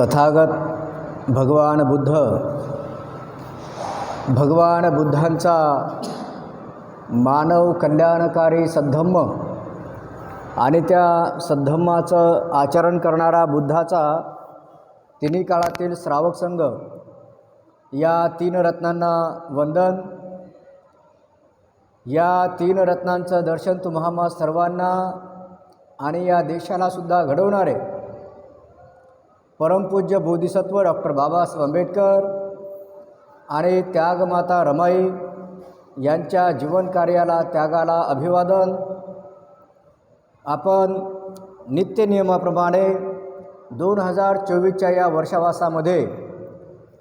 तथागत भगवान बुद्ध भगवान बुद्धांचा मानव कल्याणकारी सद्धम्म आणि त्या सद्धम्माचं आचरण करणारा बुद्धाचा तिन्ही काळातील श्रावक संघ या तीन रत्नांना वंदन. या तीन रत्नांचं दर्शन तुम्हा सर्वांना आणि या देशालासुद्धा घडवणारे परमपूज्य बोधिसत्व डॉक्टर बाबासाहेब आंबेडकर आणि त्यागमाता रमाई यांच्या जीवनकार्याला त्यागाला अभिवादन. आपण नित्यनियमाप्रमाणे दोन हजार चोवीसच्या या वर्षावासामध्ये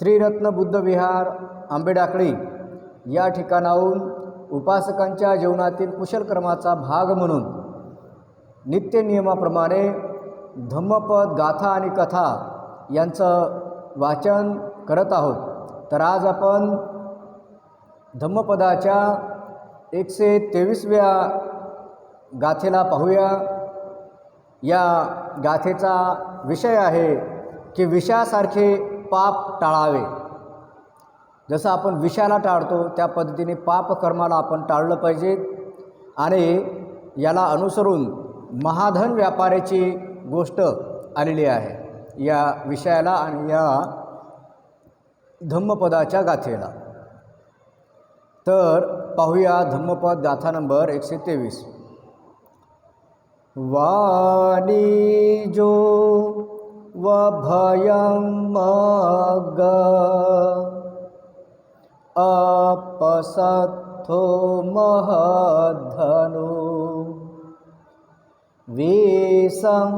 त्रिरत्न बुद्ध विहार आंबेडाकळी या ठिकाणाहून उपासकांच्या जीवनातील कुशलक्रमाचा भाग म्हणून नित्यनियमाप्रमाणे धम्मपद गाथा आणि कथा यांचं वाचन करत आहोत. तर आज आपण धम्मपदाच्या एकशे तेवीसव्या गाथेला पाहूया. या गाथेचा विषय आहे की विषासारखे पाप टाळावे. जसं आपण विषाला टाळतो त्या पद्धतीने पापकर्माला आपण टाळलं पाहिजे. आणि याला अनुसरून महाधन व्यापाराची गोष्ट आलेली आहे. या विषयाला आणि या धम्मपदाच्या गाथेला. तर पाहूया धम्मपद गाथा नंबर एकशे तेवीस. वाणी जो व भयं मग अपसत्थो महधनु वेसं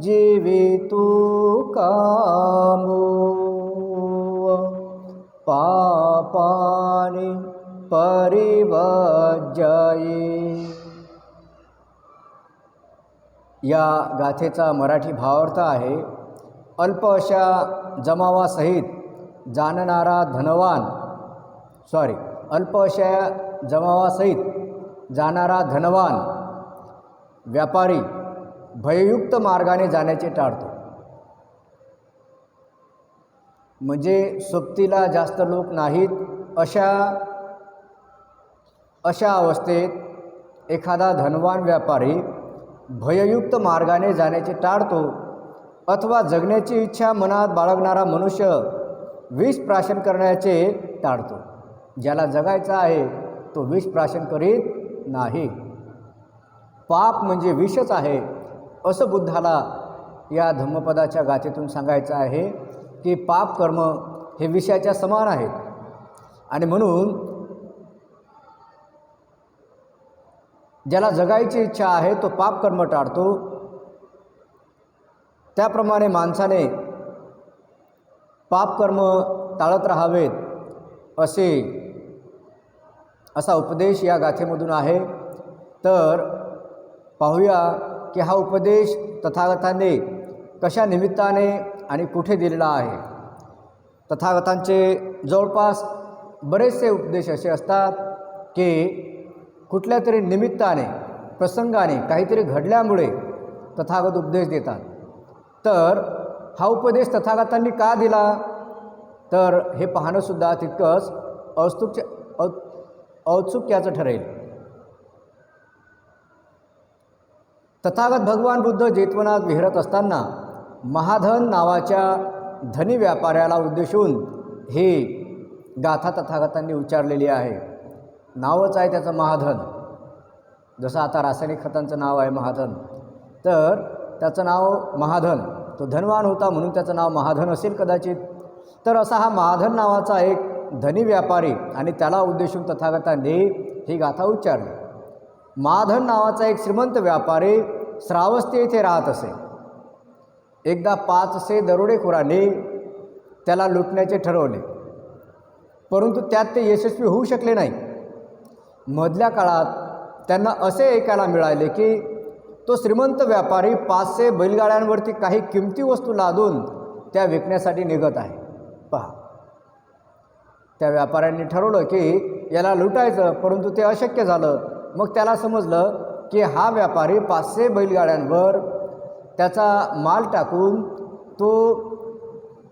जीवितु कामो। पापानि परिवजये या गाथेचा मराठी भावार्थ आहे अल्प अशा जमावासहित जाणणारा धनवान सॉरी अल्प अशा जमावासहित जाणारा धनवान व्यापारी भययुक्त मार्गाने जाण्याचे टाळतो. म्हणजे सोबतीला जास्त लोक नाहीत अशा अशा अवस्थेत एखादा धनवान व्यापारी भययुक्त मार्गाने जाण्याचे टाळतो अथवा जगण्याची इच्छा मनात बाळगणारा मनुष्य विष प्राशन करण्याचे टाळतो. ज्याला जगायचं आहे तो विष प्राशन करीत नाही. पाप म्हणजे विषच आहे असं बुद्धाला या धम्मपदाच्या गाथेतून सांगायचं आहे की पाप कर्म हे विषयाच्या समान आहेत. आणि म्हणून ज्याला जगायची इच्छा आहे तो पाप कर्म टाळतो. त्याप्रमाणे माणसाने पापकर्म टाळत राहावेत असे असा उपदेश या गाथेमधून आहे. तर पाहूया की हा उपदेश तथागताने कशा निमित्ताने आणि कुठे दिलेला आहे. तथागतांचे जवळपास बरेचसे उपदेश असे असतात की कुठल्या तरी निमित्ताने प्रसंगाने काहीतरी घडल्यामुळे तथागत उपदेश देतात. तर हा उपदेश तथागतांनी का दिला? तर हे पाहणंसुद्धा तितकंच औत्सुक्य औ औत्सुक्याचं ठरेल. तथागत भगवान बुद्ध जेतवनात विहरत असताना महाधन नावाच्या धनी व्यापाऱ्याला उद्देशून ही गाथा तथागतांनी उच्चारलेली आहे. नावच आहे त्याचं महाधन. जसं आता रासायनिक खतांचं नाव आहे महाधन तर त्याचं नाव महाधन. तो धनवान होता म्हणून त्याचं नाव महाधन असेल कदाचित. तर असा हा महाधन नावाचा एक धनी व्यापारी आणि त्याला उद्देशून तथागतांनी ही गाथा उच्चारली. महाधन नावाचा एक श्रीमंत व्यापारी श्रावस्ती येथे राहत असे. एकदा पाचशे दरोडेखोरांनी त्याला लुटण्याचे ठरवले. परंतु त्यात ते यशस्वी होऊ शकले नाही. मधल्या काळात त्यांना असे ऐकायला मिळाले की तो श्रीमंत व्यापारी पाचशे बैलगाड्यांवरती काही किमती वस्तू लादून त्या विकण्यासाठी निघत आहे. पहा. त्या व्यापाऱ्यांनी ठरवलं की याला लुटायचं परंतु ते अशक्य झालं. मग त्याला समजलं की हा व्यापारी पाचशे बैलगाड्यांवर त्याचा माल टाकून तो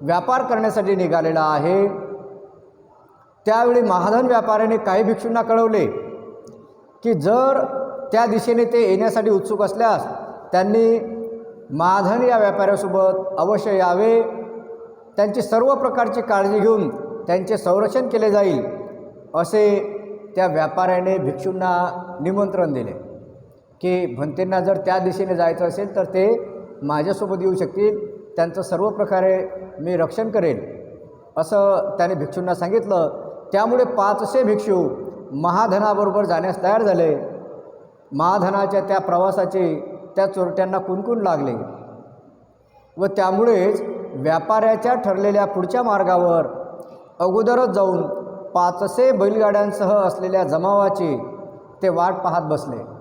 व्यापार करण्यासाठी निघालेला आहे. त्यावेळी महाधन व्यापाऱ्याने काही भिक्षूंना कळवले की जर त्या दिशेने ते येण्यासाठी उत्सुक असल्यास त्यांनी महाधन या व्यापाऱ्यासोबत अवश्य यावे. त्यांची सर्व प्रकारची काळजी घेऊन त्यांचे संरक्षण केले जाईल असे त्या व्यापाऱ्याने भिक्षूंना निमंत्रण दिले. की भंतेंना जर त्या दिशेने जायचं असेल तर ते माझ्यासोबत येऊ शकतील. त्यांचं सर्व प्रकारे मी रक्षण करेन. असं त्याने भिक्षूंना सांगितलं. त्यामुळे पाचशे भिक्षू महाधनाबरोबर जाण्यास तयार झाले. महाधनाच्या त्या प्रवासाचे त्या चोरट्यांना कुणकुण लागले? व त्यामुळेच व्यापाऱ्याच्या ठरलेल्या पुढच्या मार्गावर अगोदरच जाऊन पाचशे बैलगाड्यांसह असलेल्या जमावाची ते वाट पाहत बसले.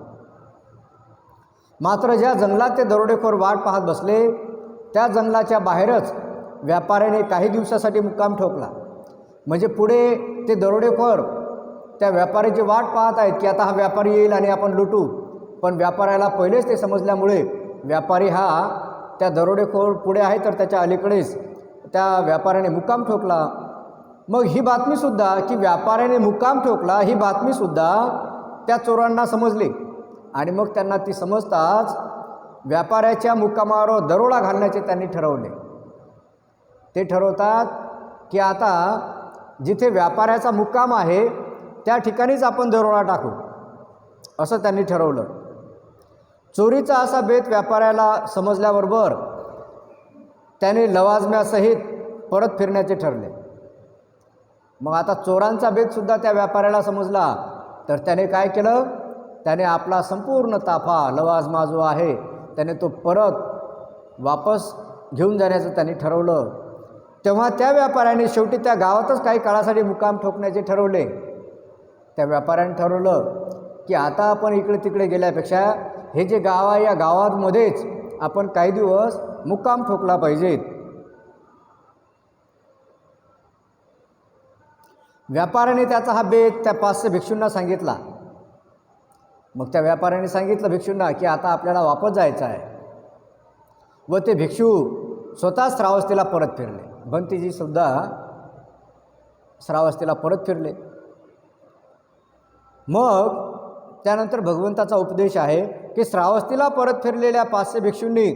मात्र ज्या जंगलात ते दरोडेखोर वाट पाहत बसले त्या जंगलाच्या बाहेरच व्यापाऱ्याने काही दिवसासाठी मुक्काम ठोकला. म्हणजे पुढे ते दरोडेखोर त्या व्यापाऱ्याची वाट पाहत आहेत की आता हा व्यापारी येईल आणि आपण लुटू. पण व्यापाऱ्याला पहिलेच ते समजल्यामुळे व्यापारी हा त्या दरोडेखोर पुढे आहे तर त्याच्या अलीकडेच त्या व्यापाऱ्याने मुक्काम ठोकला. मग ही बातमीसुद्धा की व्यापाऱ्याने मुक्काम ठोकला ही बातमीसुद्धा त्या चोरांना समजली. आणि मग त्यांना ती समजताच व्यापाऱ्याच्या मुक्कामावर दरोडा घालण्याचे त्यांनी ठरवले. ते ठरवतात की आता जिथे व्यापाऱ्याचा मुक्काम आहे त्या ठिकाणीच आपण दरोडा टाकू असं त्यांनी ठरवलं. चोरीचा असा बेत व्यापाऱ्याला समजल्याबरोबर त्याने लवाजम्यासहित परत फिरण्याचे ठरले. मग आता चोरांचा बेतसुद्धा त्या व्यापाऱ्याला समजला तर त्याने काय केलं? त्याने आपला संपूर्ण ताफा लवाजमा जो आहे. त्याने तो परत वापस घेऊन जाण्याचं त्यांनी ठरवलं. तेव्हा त्या व्यापाऱ्याने शेवटी त्या गावातच काही काळासाठी मुक्काम ठोकण्याचे ठरवले. त्या व्यापाऱ्याने ठरवलं की आता आपण इकडे तिकडे गेल्यापेक्षा हे जे गाव आहे या गावामध्येच आपण काही दिवस मुक्काम ठोकला पाहिजेत. व्यापाऱ्याने त्याचा हा बेत त्या पाचशे भिक्षूंना सांगितला. मग त्या व्यापाऱ्याने सांगितलं भिक्षूंना की आता आपल्याला वापस जायचं आहे. व ते भिक्षू स्वतः श्रावस्तीला परत फिरले. भंतीजीसुद्धा श्रावस्तीला परत फिरले. मग त्यानंतर भगवंताचा उपदेश आहे की श्रावस्तीला परत फिरलेल्या पाचशे भिक्षूंनी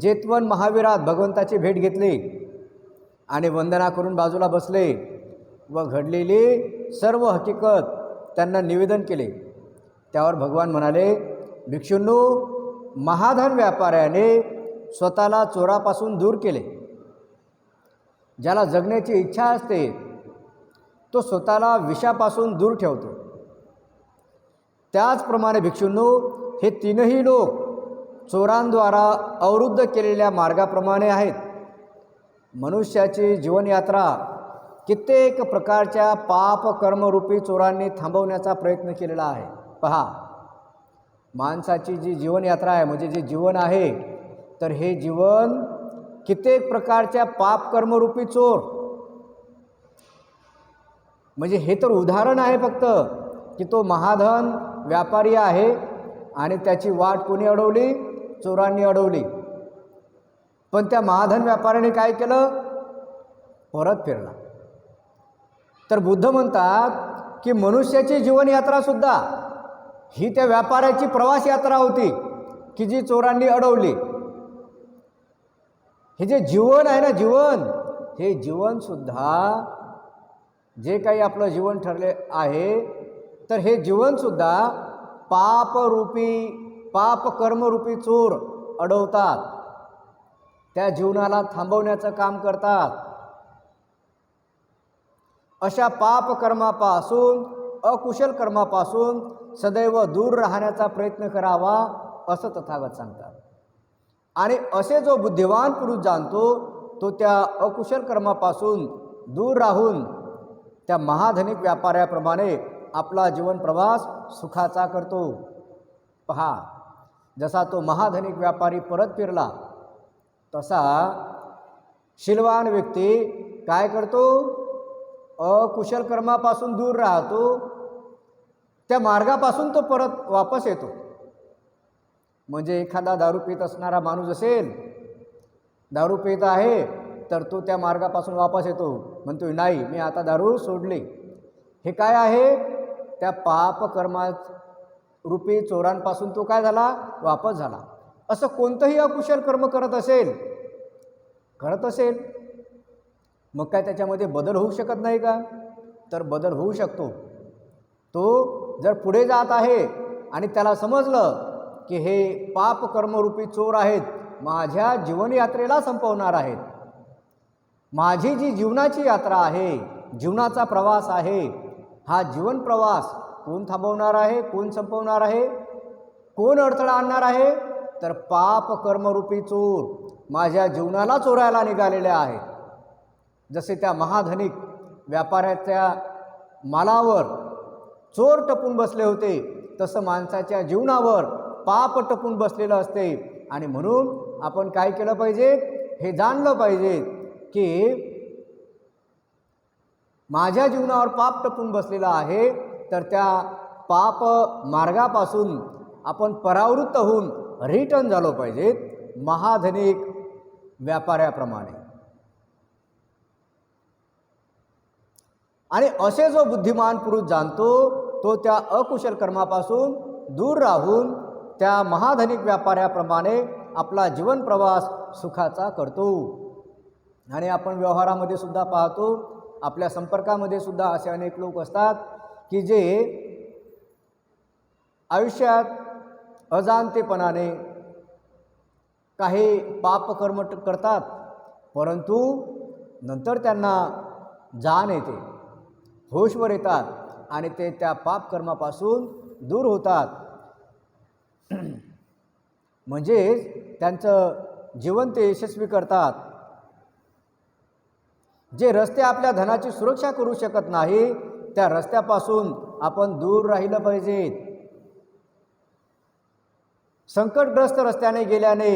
जेतवन महावीरात भगवंताची भेट घेतली आणि वंदना करून बाजूला बसले व घडलेली सर्व हकीकत त्यांना निवेदन केले. त्यावर भगवान म्हणाले भिक्षूंनो महाधन व्यापाऱ्याने स्वतःला चोरापासून दूर केले. ज्याला जगण्याची इच्छा असते तो स्वतःला विषापासून दूर ठेवतो. त्याचप्रमाणे भिक्षूंनो हे तीनही लोक चोरांद्वारा अवरुद्ध केलेल्या मार्गाप्रमाणे आहेत. मनुष्याची जीवनयात्रा कित्येक प्रकारच्या पाप कर्मरूपी चोरांनी थांबवण्याचा प्रयत्न केलेला आहे. पहा. माणसाची जी जीवनयात्रा आहे म्हणजे जे जीवन आहे तर हे जीवन कित्येक प्रकारच्या पाप कर्मरूपी चोर. म्हणजे हे तर उदाहरण आहे फक्त की तो महाधन व्यापारी आहे आणि त्याची वाट कोणी अडवली? चोरांनी अडवली. पण त्या महाधन व्यापाऱ्याने काय केलं? परत फिरला. तर बुद्ध म्हणतात की मनुष्याची जीवनयात्रासुद्धा ही त्या व्यापाऱ्याची प्रवास यात्रा होती की जी चोरांनी अडवली. हे जे जीवन आहे ना जीवन हे जीवनसुद्धा जे काही आपलं जीवन ठरले आहे तर हे जीवनसुद्धा पापरूपी पाप कर्मरूपी चोर अडवतात. त्या जीवनाला थांबवण्याचं काम करतात. अशा पाप कर्मापासून अकुशल कर्मापासून सदैव दूर राहण्याचा प्रयत्न करावा असं तथागत सांगतात. आणि असे जो बुद्धिवान पुरुष जाणतो तो त्या अकुशल कर्मापासून दूर राहून त्या महाधनिक व्यापाऱ्याप्रमाणे आपला जीवन प्रवास सुखाचा करतो. पहा जसा तो महाधनिक व्यापारी परत फिरला तसा शिलवान व्यक्ती काय करतो? अकुशल कर्मापासून दूर राहतो त्या मार्गापासून तो परत वापस येतो. म्हणजे एखादा दारू पित असणारा माणूस असेल दारू पित आहे तर तो त्या मार्गापासून वापस येतो. म्हणतो नाही मी आता दारू सोडली. हे काय आहे? त्या पापकर्मा रूपी चोरांपासून तो काय झाला? वापस झाला. असं कोणतंही अकुशल कर्म करत असेल करत असेल मग काय त्याच्यामध्ये बदल होऊ शकत नाही का? तर बदल होऊ शकतो. तो जर पुढे जात आहे आणि त्याला समजलं की हे पाप कर्मरूपी चोर आहेत माझ्या जीवनयात्रेला संपवणार आहेत. माझी जी जीवनाची यात्रा आहे जीवनाचा प्रवास आहे हा जीवन प्रवास कोण थांबवणार आहे कोण संपवणार आहे कोण अडथळा आणणार आहे तर पाप कर्मरूपी चोर माझ्या जीवनाला चोरायला निघालेले आहेत. जसे त्या महाधनिक व्यापाऱ्याच्या मालावर चोर टपून बसले होते. तसं माणसाच्या जीवनावर पाप टपून बसलेलं असते. आणि म्हणून आपण काय केलं पाहिजे? हे जाणलं पाहिजे की माझ्या जीवनावर पाप टपून बसलेला आहे तर त्या पाप मार्गापासून आपण परावृत्त होऊन रिटर्न झालो पाहिजे. महाधनिक व्यापाऱ्याप्रमाणे. आणि असे जो बुद्धिमान पुरुष जाणतो तो त्या अकुशल कर्मापासून दूर राहून त्या महाधनिक व्यापाऱ्याप्रमाणे आपला जीवन प्रवास सुखाचा करतो. आणि आपण व्यवहारामध्ये सुद्धा पाहतो आपल्या संपर्कामध्ये सुद्धा असे अनेक लोक असतात की जे आयुष्यात अजाणतेपणाने काही पापकर्म करतात परंतु नंतर त्यांना जाण येते होशवर येतात आणि ते त्या पापकर्मापासून दूर होतात. म्हणजेच त्यांचं जीवन ते यशस्वी करतात. जे रस्ते आपल्या धनाची सुरक्षा करू शकत नाही त्या रस्त्यापासून आपण दूर राहिलं पाहिजे संकटग्रस्त रस्त्याने गेल्याने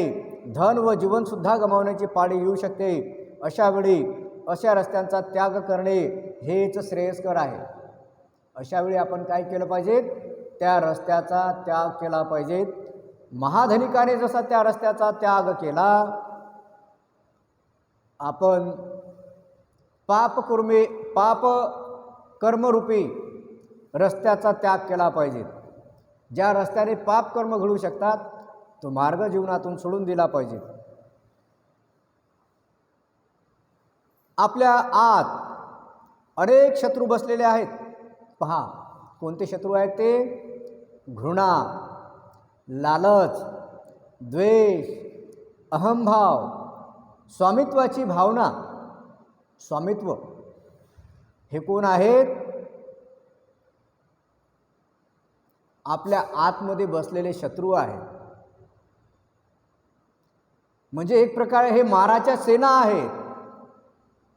धन व जीवनसुद्धा गमावण्याची पाळी येऊ शकते. अशा वेळी अशा रस्त्यांचा त्याग करणे हेच श्रेयस्कर आहे. अशावेळी आपण काय केलं पाहिजे त्या रस्त्याचा त्याग केला पाहिजे महाधनिकाने जसा त्या रस्त्याचा त्याग केला आपण पापकुर्मी पाप कर्मरूपी रस्त्याचा त्याग केला पाहिजे ज्या रस्त्याने पाप कर्म घडू शकतात तो मार्ग जीवनातून सोडून दिला पाहिजे आपल्या आत अनेक शत्रू बसलेले आहेत. पहा कोणते शत्रू आहेत ते? घृणा लालच द्वेष अहंभाव स्वामित्वाची भावना. स्वामित्व. हे कोण आहेत? आपल्या आतमध्ये बसलेले शत्रू आहेत. म्हणजे एक प्रकारे हे माराच्या सेना आहेत.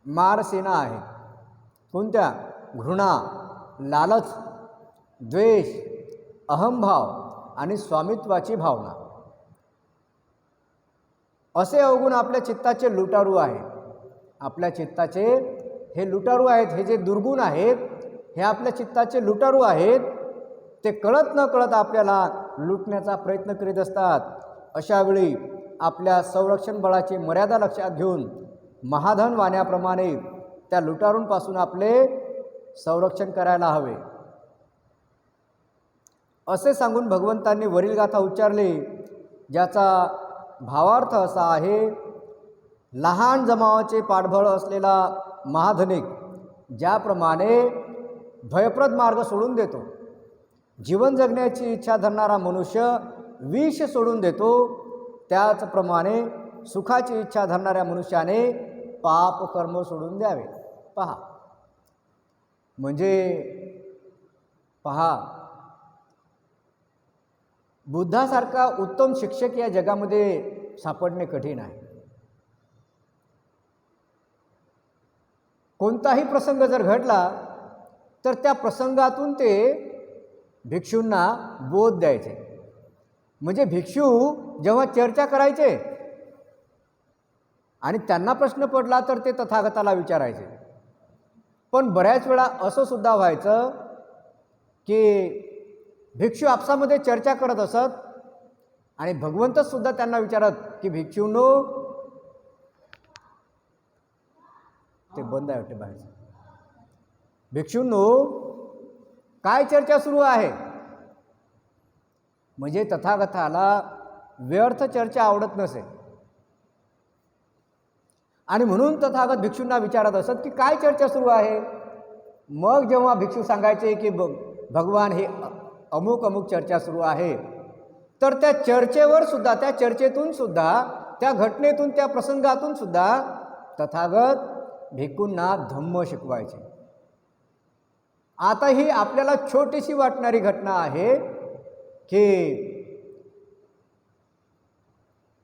मार सेना आहेत. कोणत्या? घृणा. लालच द्वेष अहंभाव आणि स्वामित्वाची भावना. असे अवगुण आपल्या चित्ताचे लुटारू आहेत. आपल्या चित्ताचे हे लुटारू आहेत हे जे दुर्गुण आहेत हे आपल्या चित्ताचे लुटारू आहेत ते कळत न कळत आपल्याला लुटण्याचा प्रयत्न करीत असतात. अशावेळी आपल्या संरक्षण बळाची मर्यादा लक्षात घेऊन महाधन वाण्याप्रमाणे त्या लुटारूंपासून आपले संरक्षण करायला हवे. असे सांगून भगवंतांनी वरील गाथा उच्चारली ज्याचा भावार्थ असा आहे लहान जमावाचे पाठबळ असलेला महाधनिक ज्याप्रमाणे भयप्रद मार्ग सोडून देतो जीवन जगण्याची इच्छा धरणारा मनुष्य विष सोडून देतो त्याचप्रमाणे सुखाची इच्छा धरणाऱ्या मनुष्याने पाप कर्म सोडून द्यावे. पहा. म्हणजे पहा बुद्धासारखा उत्तम शिक्षक या जगामध्ये सापडणे कठीण आहे. कोणताही प्रसंग जर घडला तर त्या प्रसंगातून ते भिक्षूंना बोध द्यायचे. म्हणजे भिक्षू जेव्हा चर्चा करायचे आणि त्यांना प्रश्न पडला तर ते तथागताला विचारायचे. पण बऱ्याच वेळा असं सुद्धा व्हायचं की भिक्षू आपसामध्ये चर्चा करत असत आणि भगवंतच सुद्धा त्यांना विचारत की भिक्षूंनो ते बंद आहे वाटते बाहेरचं. भिक्षूंनो काय चर्चा सुरू आहे? म्हणजे तथागताला व्यर्थ चर्चा आवडत नसे. आणि म्हणून तथागत भिक्षूंना विचारत असत की काय चर्चा सुरू आहे? मग जेव्हा भिक्षू सांगायचे की भगवान हे अमुक अमुक चर्चा सुरू आहे. तर त्या चर्चेवर सुद्धा त्या चर्चेतून सुद्धा त्या घटनेतून त्या प्रसंगातून सुद्धा तथागत भिक्कूंना धम्म शिकवायचे. आता ही आपल्याला छोटीशी वाटणारी घटना आहे की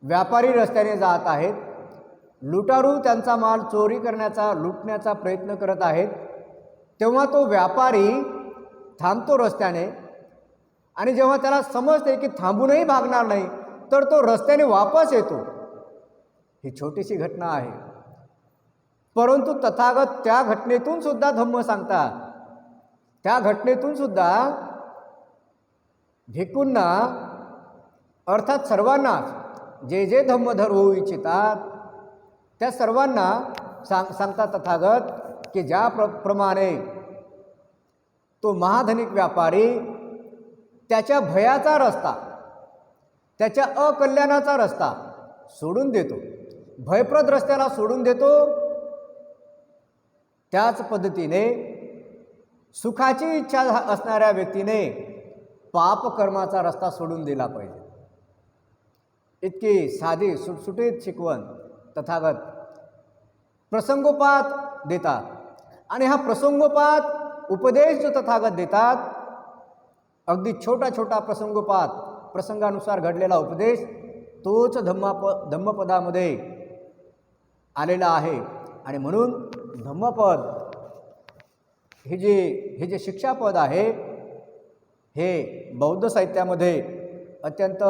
व्यापारी रस्त्याने जात आहेत. लुटारू त्यांचा माल चोरी करण्याचा लुटण्याचा प्रयत्न करत आहेत. तेव्हा तो व्यापारी थांबतो रस्त्याने आणि जेव्हा त्याला समजते की थांबूनही भागणार नाही तर तो रस्त्याने वापस येतो. ही छोटीशी घटना आहे. परंतु तथागत त्या घटनेतून सुद्धा धम्म सांगतात त्या घटनेतून सुद्धा भिकूंना अर्थात सर्वांनाच जे जे धम्मधर होऊ इच्छितात त्या सर्वांना सांग सांगतात तथागत की ज्या प्र प्रमाणे तो महाधनिक व्यापारी त्याच्या भयाचा रस्ता त्याच्या अकल्याणाचा रस्ता सोडून देतो भयप्रद रस्त्याला सोडून देतो त्याच पद्धतीने सुखाची इच्छा असणाऱ्या व्यक्तीने पापकर्माचा रस्ता सोडून दिला पाहिजे. इतकी साधी सुटसुटीत शिकवण तथागत प्रसंगोपात देतात. आणि हा प्रसंगोपात उपदेश जो तथागत देतात अगदी छोटा छोटा प्रसंगोपात प्रसंगानुसार घडलेला उपदेश तोच धम्माप धम्मपदामध्ये आलेला आहे. आणि म्हणून धम्मपद हे जे हे जे शिक्षापद आहे हे बौद्ध साहित्यामध्ये अत्यंत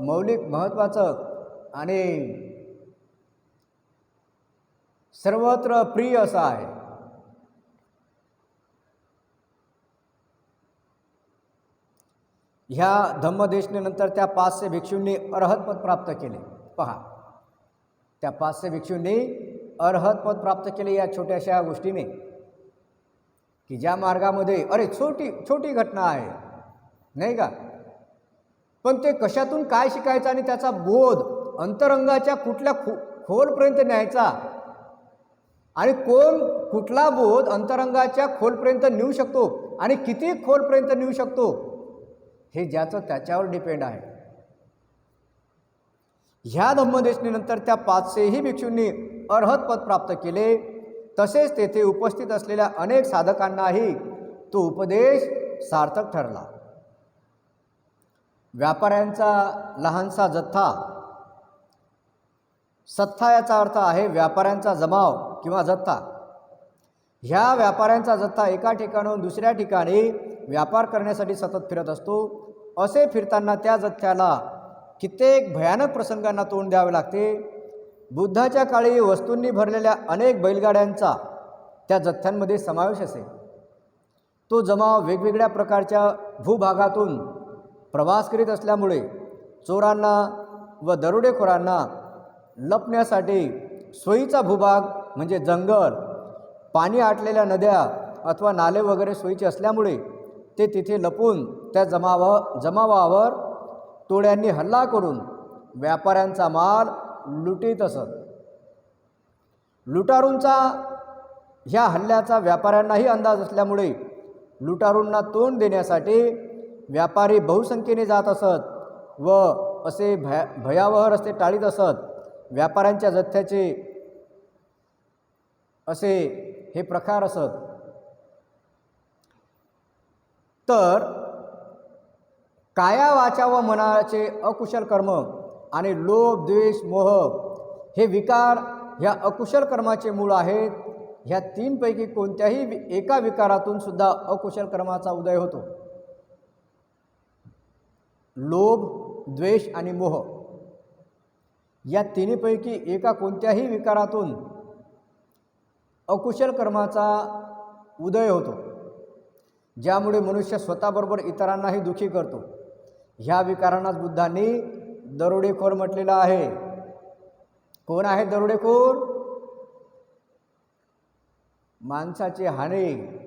मौलिक महत्त्वाचं आणि सर्वत्र प्रिय असं आहे. ह्या धम्मदेशनेनंतर त्या पाचशे भिक्षूंनी अर्हतपद प्राप्त केले. पहा. त्या पाचशे भिक्षूंनी अर्हतपद प्राप्त केले या छोट्याशा गोष्टीने. की ज्या मार्गामध्ये अरे छोटी छोटी घटना आहे. नाही का? पण ते कशातून काय शिकायचं आणि त्याचा बोध अंतरंगाच्या कुठल्या खो खोलपर्यंत न्यायचा? आणि कोण कुठला बोध अंतरंगाच्या खोलपर्यंत नेऊ शकतो आणि किती खोलपर्यंत नेऊ शकतो हे ज्याचं त्याच्यावर डिपेंड आहे. ह्या धम्मदेशनीनंतर त्या पाचशेही भिक्षूंनी अर्हतपद प्राप्त केले. तसेच तेथे उपस्थित असलेल्या अनेक साधकांनाही तो उपदेश सार्थक ठरला. व्यापाऱ्यांचा लहानसा जथ्था सत्था याचा अर्थ आहे व्यापाऱ्यांचा जमाव. किंवा जत्ता. ह्या व्यापाऱ्यांचा जत्ता एका ठिकाणाहून दुसऱ्या ठिकाणी व्यापार करण्यासाठी सतत फिरत असतो. असे फिरताना त्या जथ्याला कित्येक भयानक प्रसंगांना तोंड द्यावे लागते. बुद्धाच्या काळी वस्तूंनी भरलेल्या अनेक बैलगाड्यांचा त्या जथ्यांमध्ये समावेश असे. तो जमाव वेगवेगळ्या प्रकारच्या भूभागातून प्रवास करीत असल्यामुळे चोरांना व दरोडेखोरांना लपण्यासाठी सोयीचा भूभाग म्हणजे जंगल पाणी आटलेल्या नद्या अथवा नाले वगैरे सोयीचे असल्यामुळे ते तिथे लपून त्या जमावा जमावावर टोळ्यांनी हल्ला करून व्यापाऱ्यांचा माल लुटीत असत. लुटारूंचा ह्या हल्ल्याचा व्यापाऱ्यांनाही अंदाज असल्यामुळे लुटारूंना तोंड देण्यासाठी व्यापारी बहुसंख्येने जात असत व असे भया भयावह रस्ते टाळीत असत. व्यापाऱ्यांच्या जथ्याचे असे हे प्रकार असत. तर काया वाचा व मनाचे अकुशल कर्म आणि लोभ द्वेष मोह हे विकार ह्या अकुशल कर्माचे मूळ आहेत. ह्या तीनपैकी कोणत्याही एका विकारातून सुद्धा अकुशल कर्माचा उदय होतो. लोभ द्वेष आणि मोह या तिन्हीपैकी एका कोणत्याही विकारातून अकुशल कर्माचा उदय होतो. ज्यामुळे मनुष्य स्वतःबरोबर इतरांनाही दुखी करतो. ह्या विकारांनाच बुद्धांनी दरोडेखोर म्हटलेलं आहे. कोण आहे दरोडेखोर? माणसाचे हाणे.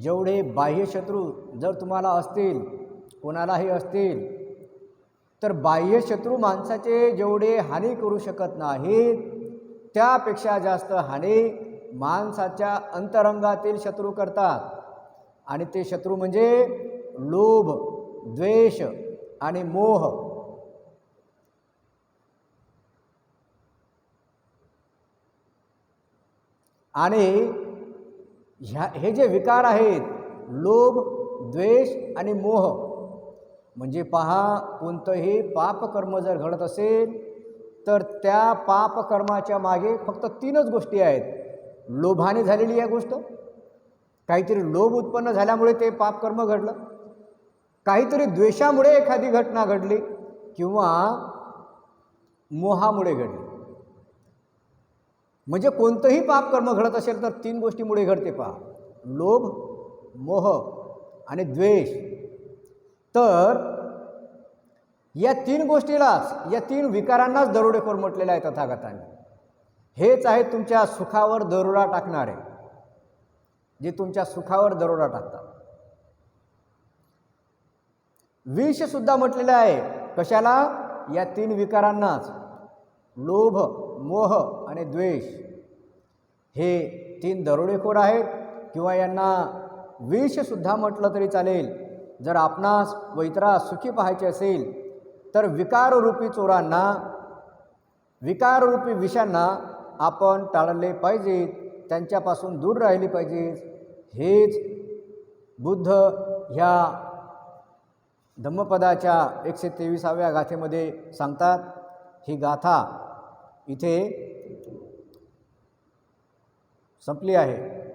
जेवढे बाह्य शत्रू जर तुम्हाला असतील कोणालाही असतील तर बाह्य शत्रू माणसाचे जेवढे हानी करू शकत नाहीत त्यापेक्षा जास्त हानी माणसाच्या अंतरंगातील शत्रू करतात. आणि ते शत्रू म्हणजे लोभ द्वेष आणि मोह. आणि ह्या हे जे विकार आहेत लोभ द्वेष आणि मोह म्हणजे पहा कोणतंही पापकर्म जर घडत असेल तर त्या पापकर्माच्या मागे फक्त तीनच गोष्टी आहेत. लोभाने झालेली आहे गोष्ट काहीतरी लोभ उत्पन्न झाल्यामुळे ते पापकर्म घडलं काहीतरी द्वेषामुळे एखादी घटना घडली किंवा मोहामुळे घडली. म्हणजे कोणतंही पापकर्म घडत असेल तर तीन गोष्टीमुळे घडते पहा. लोभ मोह आणि द्वेष. तर या तीन गोष्टीलाच या तीन विकारांनाच दरोडेखोर म्हटलेले आहे तथागताने. हेच आहे तुमच्या सुखावर दरोडा टाकणारे जे तुमच्या सुखावर दरोडा टाकतात. विषसुद्धा म्हटलेलं आहे. कशाला? या तीन विकारांनाच. लोभ मोह आणि द्वेष. हे तीन दरोडेखोर आहेत किंवा यांना विषसुद्धा म्हटलं तरी चालेल. जर आपणास व इतरास सुखी पाहायचे असेल तर विकाररूपी चोरांना विकाररूपी विषांना आपण टाळले पाहिजेत त्यांच्यापासून दूर राहिली पाहिजेत. हेच बुद्ध ह्या धम्मपदाच्या एकशे तेविसाव्या गाथेमध्ये सांगतात. ही गाथा इथे संपली आहे.